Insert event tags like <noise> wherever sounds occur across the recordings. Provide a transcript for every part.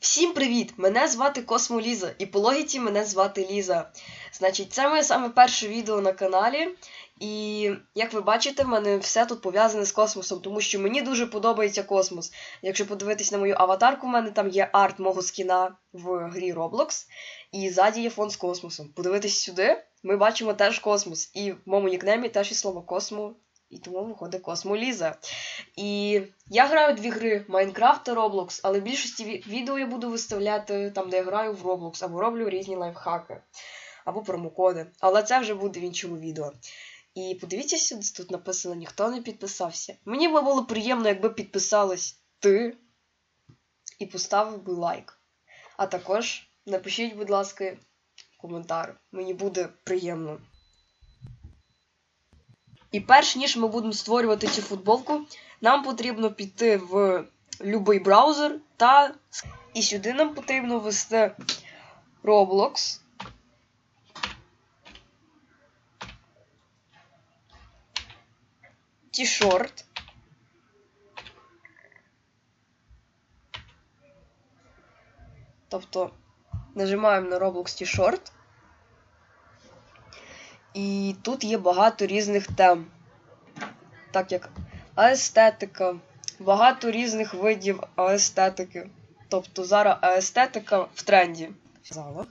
Всім привіт! Мене звати Космо Ліза, і по логіці мене звати Ліза. Значить, це моє саме перше відео на каналі. І як ви бачите, в мене все тут пов'язане з космосом, тому що мені дуже подобається космос. Якщо подивитись на мою аватарку, в мене там є арт мого скіна в грі Roblox, і ззаді є фон з космосом. Подивитись сюди, ми бачимо теж космос. І в моєму нікнемі теж є слово космо, і тому виходить Космо Ліза. І я граю дві гри Майнкрафт та Roblox, але в більшості відео я буду виставляти там, де я граю в Roblox, або роблю різні лайфхаки, або промокоди. Але це вже буде в іншому відео. І подивіться сюди, тут написано ніхто не підписався. Мені би було приємно, якби підписалась ти і поставив би лайк. А також напишіть, будь ласка, коментар. Мені буде приємно. І перш ніж ми будемо створювати цю футболку, нам потрібно піти в будь-який браузер та і сюди нам потрібно ввести Roblox. T-shirt. Тобто нажимаємо на Roblox T-shirt. І тут є багато різних тем. Так як аестетика, багато різних видів аестетики. Тобто зараз аестетика в тренді. Зала.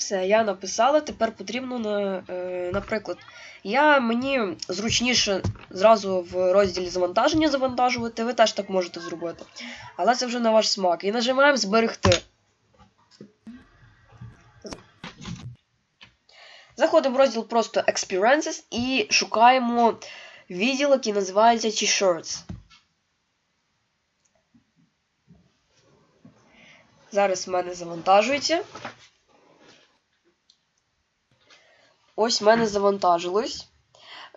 Все, я написала. Тепер потрібно на, е, наприклад, я мені зручніше зразу в розділі завантаження завантажувати. Ви теж так можете зробити. Але це вже на ваш смак. І нажимаємо зберегти. Заходимо в розділ просто Experiences і шукаємо відділ, який називається T-shirts. Зараз в мене завантажується. Ось в мене завантажилось.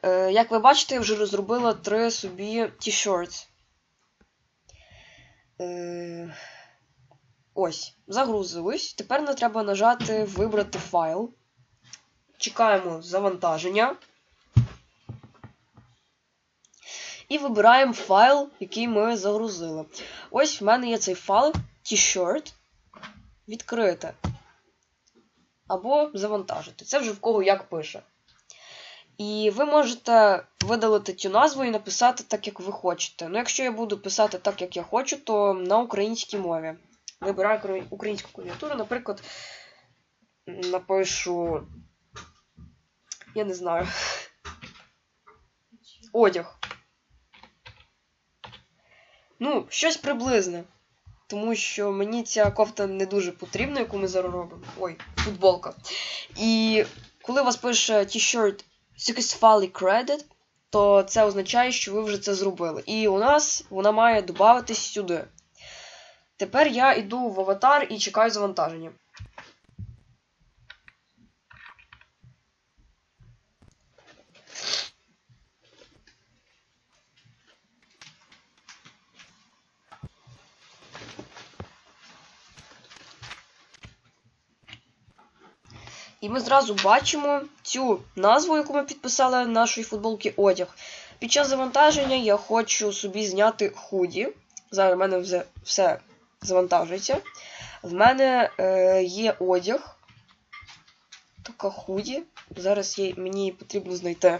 Е, як ви бачите, я вже розробила три собі t-shirts. Е, ось, загрузилось. Тепер нам треба нажати Вибрати файл. Чекаємо завантаження. І вибираємо файл, який ми загрузили. Ось в мене є цей файл t-shirt. Відкрити або завантажити. Це вже в кого як пише. І ви можете видалити цю назву і написати так, як ви хочете. Ну, якщо я буду писати так, як я хочу, то на українській мові. Вибираю українську клавіатуру, наприклад, напишу. Я не знаю. <laughs> Одяг. Ну, щось приблизне. Тому що мені ця кофта не дуже потрібна, яку ми зараз робимо. Ой, футболка. І коли вас пише T-shirt Successfully Credit, то це означає, що ви вже це зробили. І у нас вона має додатись сюди. Тепер я йду в аватар і чекаю завантаження. І ми зразу бачимо цю назву, яку ми підписали на нашої футболки одяг. Під час завантаження я хочу собі зняти худі. Зараз в мене вже все завантажується. В мене е, є одяг. Така худі. Зараз є, мені потрібно знайти.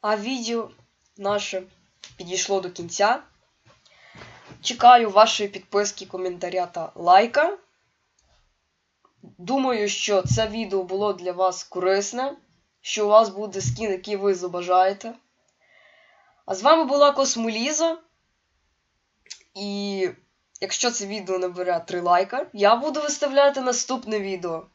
А відео наше підійшло до кінця. Чекаю вашої підписки, коментаря та лайка. Думаю, що це відео було для вас корисне, що у вас буде скін, який ви забажаєте. А з вами була Космоліза. І якщо це відео набере 3 лайка, я буду виставляти наступне відео.